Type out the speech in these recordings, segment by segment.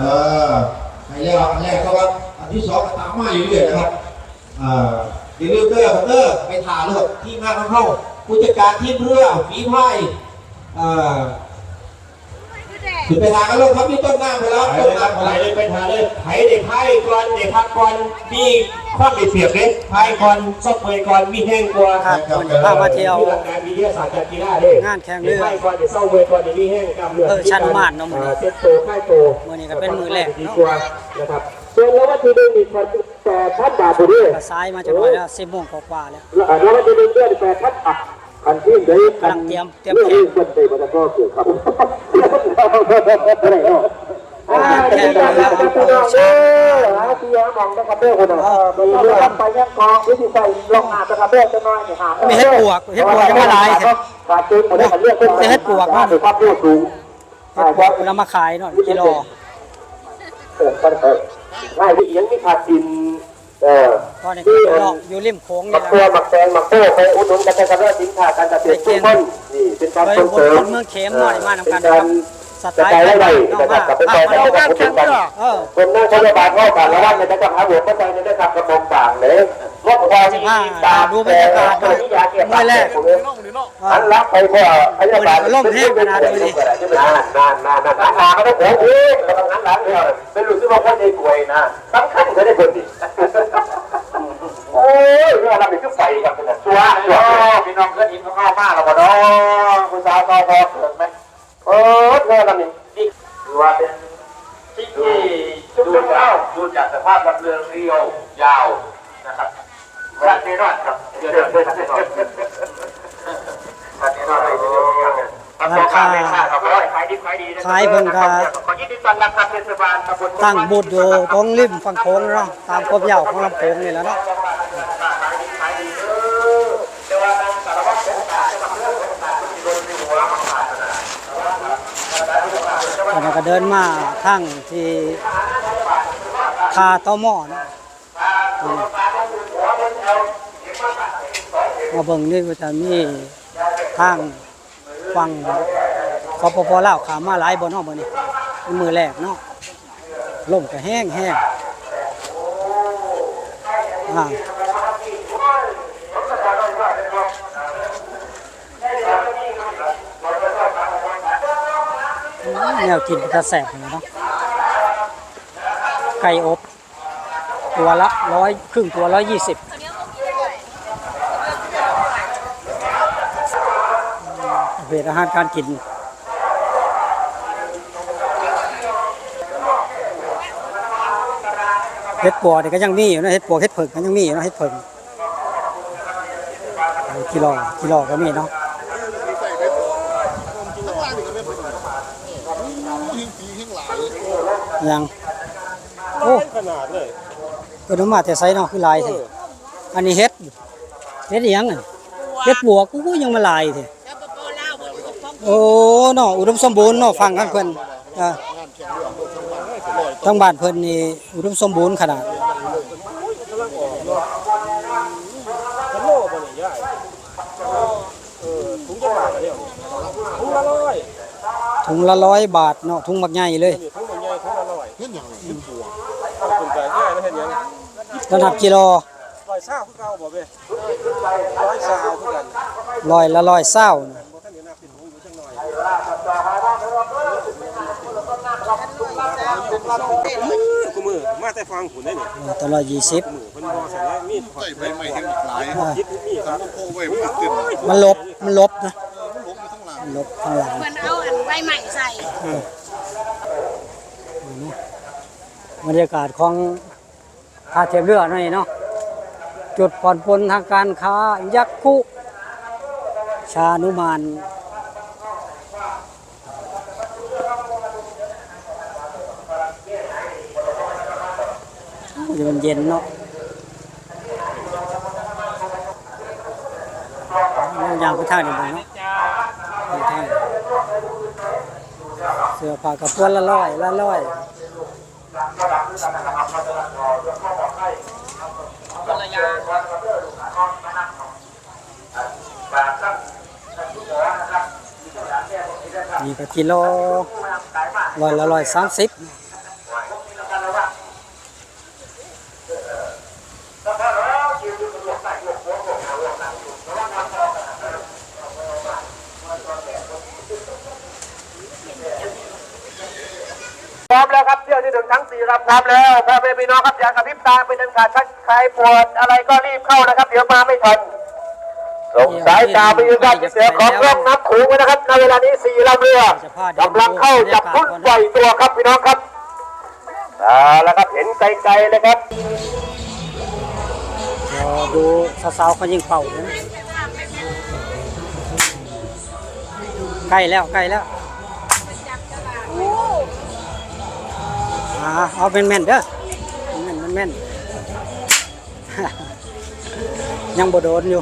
เออใครเรียกอันแรกก็ว่าอันที่สองตามมาอยู่เรื่อยนะครับเอ่าอย่าลืมเด้อรับเด้อไปถ่ายรถที่งานของเขาผู้จัดการทีมเรือฝีพายเอ่อ ถึงไปทางกันแล้วครับนี่ต้นน้ำไปแล้วไปต้นเลยครับน้ำไปไปแล้วเลยไปทานเลยไถเด็กไพ่ก่อนเด็กพักก่อนมีความได้เปรียบเลยไพ่ก่อนซอกเปยก่อนมีแห้งกว่าครับวันนี้พามาเที่ยวมีหลักการมีวิทยาศาสตร์การกีฬาเด้งานแข่งเรือไพ่ก่อนเดี๋ยวเศร้าเปยก่อนเดี๋ยวมีแห้งกล้ามเนื้อเออชันมานเนาะมื้อนี้เซ็ตโตไพ่โตมื้อนี้ก็เป็นมื้อแรกเนาะดีกว่านะครับส่วนแล้ววัตถุดิบอีกแปดพันบาทตัวนี้ก็ซ้ายมาจะหน่อยแล้ว10โมงกว่าๆแล้วแล้ววัตถุดิบเดือนแปดพันบาทคันที่เดี๋ยวกำลังเตรียมเตรียมเรื่องนี้เป็นไปมันก็เกี่ยวครับอะไรเนาะ อ่าแข่งเรือเชื่อหาที่ยังมองนะครับเด้อคนเออมีเรื่องไปยังกองวิธีใส่ลงหานะครับเด้อจะน้อยนี่หามีเฮ็ดปวกเฮ็ดปวกยังมาหลายเถอะขาดจุดหมดได้เรื่องเป็นเฮ็ดปวกเนาะความรู้สูงเฮ็ดพวกนำมาขายเนาะกิโลเออเออง่ายที่ยังมีขาดดินเออตอนนี้ก็อยู่ออยู่ริมโค้งหมันี่กแหละตัวหมักแตงหมักโต้ไปอุดหนุนกันแต่กระเรื่องสินค้าการเกษตรทุกคนนี่เป็นการส่งเสริมเมืองเขมหน่อยมานำกันเป็นะครับ สไตล์อะไรนะครับกับเป็นการทำงานแข่งกันเออคนนั่งพยาบาลเข้ากันแล้วว่าในจะหาหัวเข้าใจในได้ทำกระบอกต่างเลยรถความมีตาที่ยาเก็บอันรักไปเพราะพยาบาลนานนานนานนานนานนานก็ต้องโอ้โหแล้วนั้นนั้นเนี่ยเป็นหลุดที่ว่าคนในป่วยนะสำคัญก็ได้คนดีโอ้ยเรื่องอะไรเป็นก็ไฟกับเป็นตัวตัวพี่น้องก็อินก็เข้ามากแล้วก็น้องคุณสาวก็พอเกิดไหม เออเรื่องอะไรนี่คือว่าเป็นที่ดูจากดูจากสภาพลำเรืองเรียวยาวนะครับรัดแน่นอนครับเดี๋ยวเดี๋ยวเดี๋ยวเดี๋ยวรัดแน่นอนเลยเดี๋ยวเดี๋ยวเดี๋ยวร้านค้าขายดีขายดีขายเพิ่นก็ ขอยินดีต้อนรับครับเทศบาลตำบล ตั้งบูธอยู่ตรงริมฝั่งโค้งเนาะตามความยาวของลำโค้งนี่แหละเนาะายดีขายดีเออเดี๋ยวว่าทางสารวัตรเป็นการจะทำเรื่องของการที่โดนในหัวมาขาดนะ ตอนนี้ก็เดินมาทางที่คาเต้าหม้อนะมาเบิ่งนี่ว่าจะมีทางฟังสปปลาวขามมาหลายบ่เนาะมื้อนี้มือแรกเนาะลมก็แห้งแห้งอ่า แนวกินก็จะแสบเลยเนาะไก่อบ ตัวละร้อยครึ่งตัวร้อยยี่สิบเวทอาหารการกินเห็ดปัวนี่ก็ยังมีอยู่นะเห็ดปัวเห็ดเผิงก็ยังมีอยู่นะเห็ดเผิงกิโลกิโลก็มีเนาะ ยังโอ้ขนาดเลยก็น้ำมาแต่ไซเนาะคือลายแท้อันนี้เฮ็ดเฮ็ดอิหยังอะเฮ็ดปัวกูก็ยังมาลายแท้โอ้เนาะอุดมสมบูรณ์เนาะฟังกันเพิ่นอ่าทั้งบ้านเพิ่นนี่อุดมสมบูรณ์ขนาดมันโลกมันอย่างย่ายเออถุงจะบาทเดียวถุงละร้อยถุงละร้อยบาทเนาะถุงบักใหญ่เลย ระดับกิโลร้อยเศร้าคือเก่าบ่เบ้ร้อยเศร้าคือกันร้อยละร้อยเศร้าน่ะบ่ท่านนี่น่าเป็นหูอยู่จังหน่อยกูมือมาแต่ฟังขุนได้นี่เออตัวละยี่สิบมือเพิ่นบ่ใส่แล้วมีดถอดใส่ใบไม้แห้งอีกหลายอ่ายิบมีดครับโอ้ไว้มันเต็มมันมันลบมันลบนะล้มไปทั้งหลังมันลบข้างหลังเหมือนเอาอันใบใหม่ใส่บรรยากาศของ ท่าเทียบเรือหน่อยเนาะจุดผ่อนปลนทางการค้ายักษ์คุชานุมานโอ้ยมันเย็นเนาะยางไปทางนี้บ่เนาะไปทางเสื้อผ้ากระพวนละร้อยละร้อย นี่ก็กิโลร้อยละร้อยสามสิบ ร้อมแล้วครับเที่ยวที่หนึ่งทั้งสี่ลำพร้อมแล้วพ่อแม่พี่น้องครับอย่ากระพริบตาเป็นอันขาดชักใครปวดอะไรก็รีบเข้านะครับ เดี๋ยวมาไม่ทันส่งสายตาไปยังครับเสือของร่องน้ำโขงไว้นะครับในเวลานี้สี่ลำเรือกำลังเข้าจับทุ่นปล่อยตัวครับพี่น้องครับเอาแล้วครับเห็นไกลๆเลยครับดูสาวๆเขายิงเป่านะใกล้แล้วใกล้แล้ว อ่าเอาเป็นแม่นๆเด้อแม่นๆแม่นๆยังบ่โดนอยู่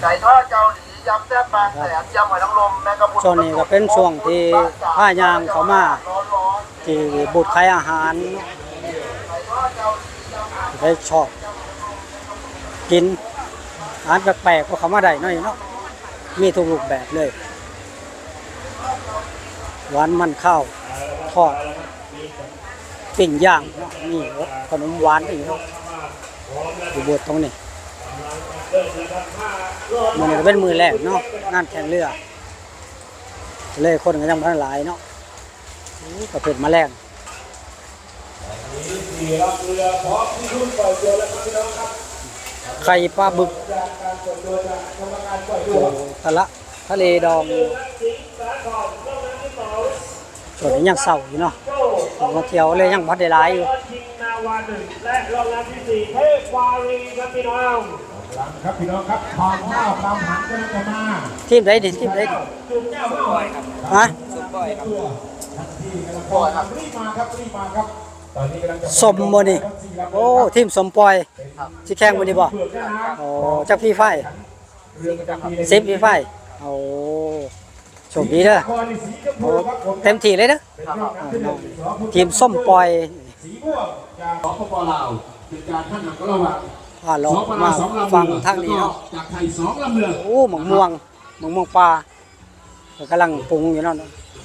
ไก่ทอดเกาหลียำแซ่บบางแสนยำหอยนางรมแมงกะพรุนช่วงนี้ก็เป็นช่วงที่ผ้ายางเขามาที่บุตรขายอาหารได้ชอบกินอาหารแปลกๆก็เขามาได้หน่อยเนาะมีทุกรูปแบบเลย หวานมันข้าวทอด ปิ้งย่างเนาะนี่ขนมหวานอีกเนาะอยู่บทตรงนี้มันก็เป็นมือแรกเนาะงานแข่งเรือเลยคนก็ยังพันหลายเนาะอู้ประเภทแมาแรงไข่ปลาบึกทะละทะเลดองส่วนนี้ยังเศร้าอยู่เนาะ นักท่องเที่ยวเลยยังพัดได้หลายอยู่ชิงนาวาหนึ่งและรองรับที่สี่เทพวารีครับพี่น้องครับพี่น้องครับทองข้าวตามหันก็จะมาทีมใดดิทีมใดดิฮะรีบมาครับรีบมาครับตอนนี้กำลังจะสมบ่นี่โอ้ทีมสมปอยสิแข่งบ่นี่บ่โอ้จักพี่ไฟเรื่องประจำปีสิบพี่ไฟโอ้ โชคดีเด้อคอนี่สีชมพูโอ้ครับผมเต็มที่เลยเด้อเป็นรอบน้ำที่หนึ่งสองทีมส้มปอยสีม่วงจากสปปลาวเป็นการท่านหนักระหว่างพาเลาะสปปลามาสองลำฟังเรือทางนี้เนาะแล้วก็จากไทยสองลำเรือโอ้หมกม่วงหมกม่วงปลาก็กำลังปรุงอยู่เนาะ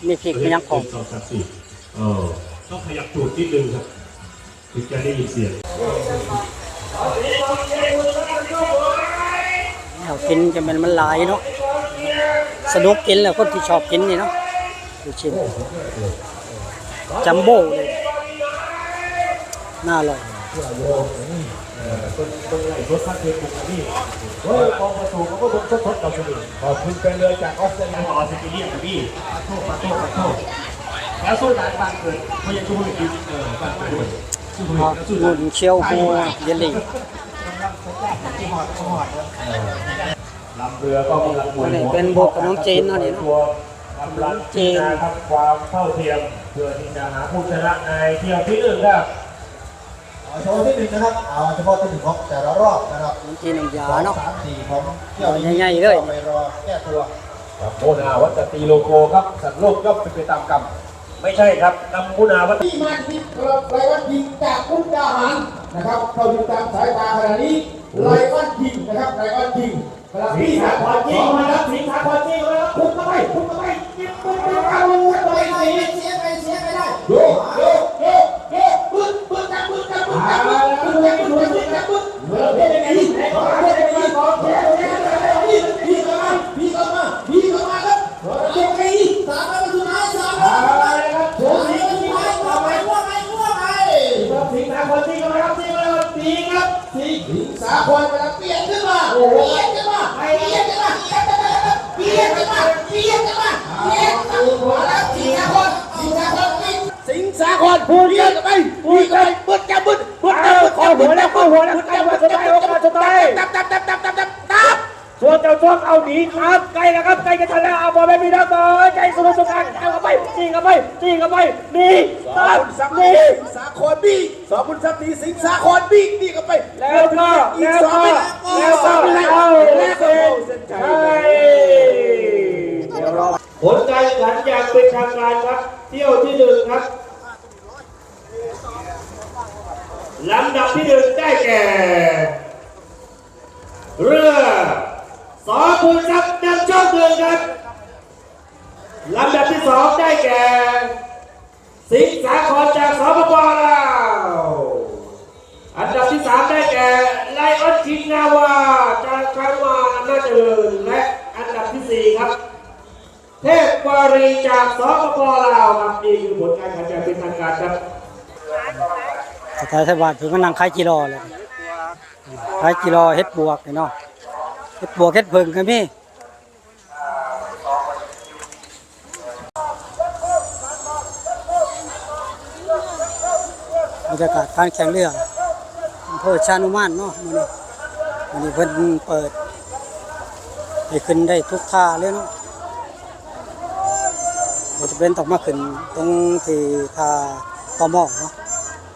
มีพริกมีหยังของสองสามสี่เออต้องขยับตูดนิดนึงครับถึงจะได้ยินเสียงเอากินจะมันมันหลายเนาะ สนุกกินแล้วคนที่ชอบกินนี่เนาะดูชิมจัมโบ้เลยน่าอร่อยเฮ้ยกองประตูเขาก็บนชดทดกับสนิทขอบคุณเป็นเรือจากออสเตรเลียออสเตรเลียครับพี่โทษขอโทษขอโทษแล้วสู้หลานบางเกิดไม่ยังช่วยกินเออบางเกิดด้วยหุ่นเชียวหัวเยลลี่ เรือก็กำลังอันนี้เป็นบวกขนมจีนเนาะนี่เนาะตัวกำลังจีนทำความเท่าเทียมเพื่อที่จะหาผู้ชนะในเที่ยวที่หนึ่งครับเอาเฉพาะที่หนึ่งนะครับเอาเฉพาะที่หนึ่งของแต่ละรอบนะครับขนมจีนน้ำยาสองเนาะสามสี่ของเที่ยวนี้ใหญ่ๆเลยไปรอแก้ตัวโมนาวัตตีโลโกครับสัตว์โลกย่อมเป็นไปตามกรรมไม่ใช่ครับนำมุนาวัตที่มาที่ไลออนยิงจากมุกดาหารนะครับเข้าดูตามสายตาขณะนี้ไลออนยิงนะครับไลออนยิง พี่สาคอนยิงมาแล้วสิงสาคอนยิงมาแล้วพุ่งเข้าไปพุ่งเข้าไปยิงปืนปืนเอาไป สาขอนพูดกันไปพูดกันบึ้ดจะบึ้ดบึ้ดจะบึ้ดจะบึ้ดจะบึ้ดหัวแล้วจะบึ้ดจะบึ้ดจะบึ้ดจะบึ้ดตับตับตับตับตับตับตับส่วนเจ้าช่วงเอาหนีครับใกล้แล้วครับใกล้กันแล้วเอาบอลไปมีน้ำต่อใจสุดสุดกันเอาเข้าไปยิงเข้าไปยิงเข้าไปนี่สาตัคุดณสักนี่สิงสาขอนบี้สองคุณสักดีสิงสาขอนบี้นี่ก็ไปแล้วก็แล้วก็แล้วก็เอาเส้นใช่เดี๋ยวรอผลการแข่งขันอย่างเป็นทางการครับ เที่ยวที่หนึ่งครับลำดับที่หนึ่งได้แก่ เรือสอบุญทรัพย์นำโชคเดือนครับลำดับที่สองได้แก่ สิงห์สาครจากสปปลาวอันดับที่สามได้แก่ไลออนคิงนาวาจากชานวาอำ นาจเจริญและอันดับที่สี่ครับ เทพวารีจากสปปลาวครับนี่คือผลการแข่งขันเป็นทางการครับสุดท้ายไทยบาทเพิ่นก็นั่งขายกิโลเลยขายกิโลเฮ็ดบวกเนาะเฮ็ดบวกเฮ็ดเพิ่งก็มีบรรยากาศการแข่งเรืออำเภอชานุมานเนาะมื้อนี้มื้อนี้เพิ่นเปิด ให้ขึ้นได้ทุกท่าเลยเนาะบ่จะเป็นต้องมาขึ้นตรงที่ท่าต่อหม้อเนาะ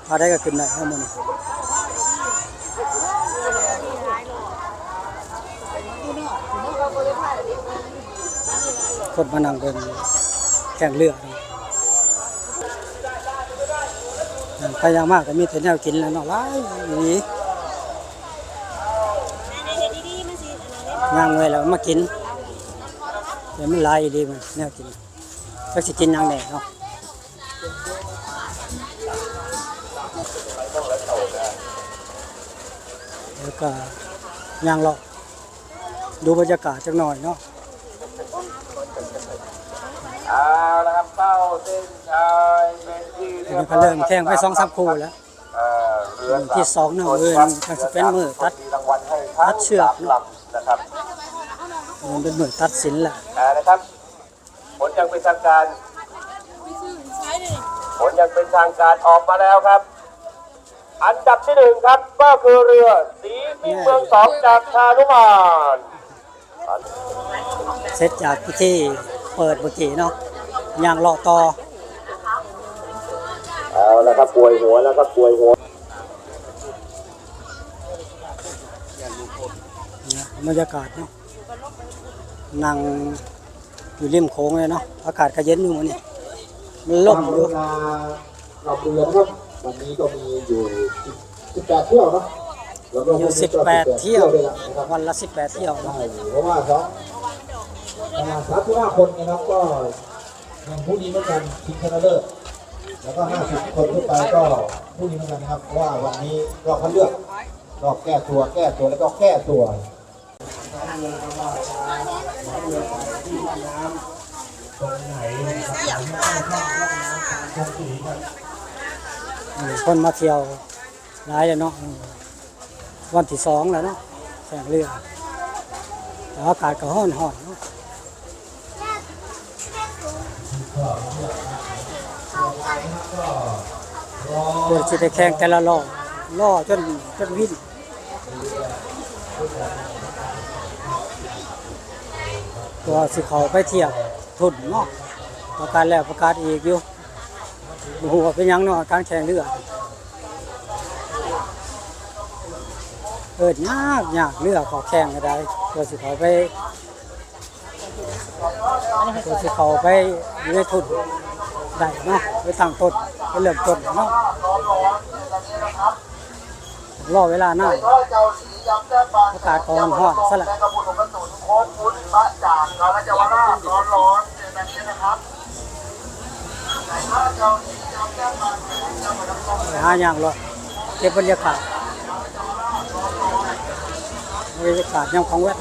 พาได้ก็ขึ้นได้ครับมันคนมานั่งเป็นแข่งเรือนะอย่ายางมากก็มีแต่แนวกินแล้วเนาะหลายอย่างนี้ ย่างไว้แล้วมากินเดี๋ยวมันหลายดีมันแนวกินก็สิกินอย่างแหน่เนาะแล้วก็ย่างเลาะดูบรรยากาศจักหน่อยเนาะเอาละครับเข้าเส้นชัยเป็นที่อันนี้ก็เริ่มแข่งไปสองสามคู่แล้วเอ่อเรือที่สองเนาะเอินก็จะเป็นมือตัดมีรางวัลให้ทั้งตัดเชือกสามลำนะครับ มันเป็นมือตัดสินแหละอ่านะครับ ผลยังเป็นทางการ ผลยังเป็นทางการออกมาแล้วครับ อันดับที่หนึ่งครับก็คือเรือสีมิ่งเมืองสองจากชานุมานเสร็จจากพิธีเปิดเมื่อกี้เนาะย่างเลาะต่อเอาแล้วครับป่วยหัวแล้วครับป่วยหัวเนี่ยบรรยากาศเนาะ นั่งอยู่ริมโค้งเลยเนาะอากาศก็เย็นอยู่มื้อนี้มันลมอยู่เราเรือนะครับวันนี้ก็มีอยู่18เที่ยวเนาะอยู่18 เที่ยววันนะครับวันละ 18 เที่ยวเนะเพราะว่าสองประมาสามสิบห้าคนนะครับก็ยังผู้นี้เหมือนกันชิงชนะเลิศแล้วก็ห้าสิบคนขึ้นไปก็ผู้นี้เหมือนกันนะครับเพราะว่าวันนี้รอบคัดเลือกรอบแก้ตัวแก้ตัวแล้วก็แก้ตัว อืมคนมาเที่ยวหลายเลยเนาะอืมวันที่สองแล้วเนาะแข่งเรือแต่อากาศก็ร้อนๆเนาะเพื่อจะได้แข่งแต่ละล้อล้อจนจนวิ่น ตัวสิเขาไปเทียบทุนเนาะประกาศแล้วประกาศอีกอยู่บ่ฮู้ว่าเป็นยังเนาะการแข่งเรือเอิดยากยากเรือขาแข่งก็ได้ตัวสิเขาไปตัวสิเขาไปอยู่ในทุนได้เนาะไปตั้งต้นไปเริ่มต้นเนาะ รอเวลาหน้าอากาศก่อนฮอดซะละไปหาอย่างรอเก็บบรรยากาศบรรยากาศยังของแวด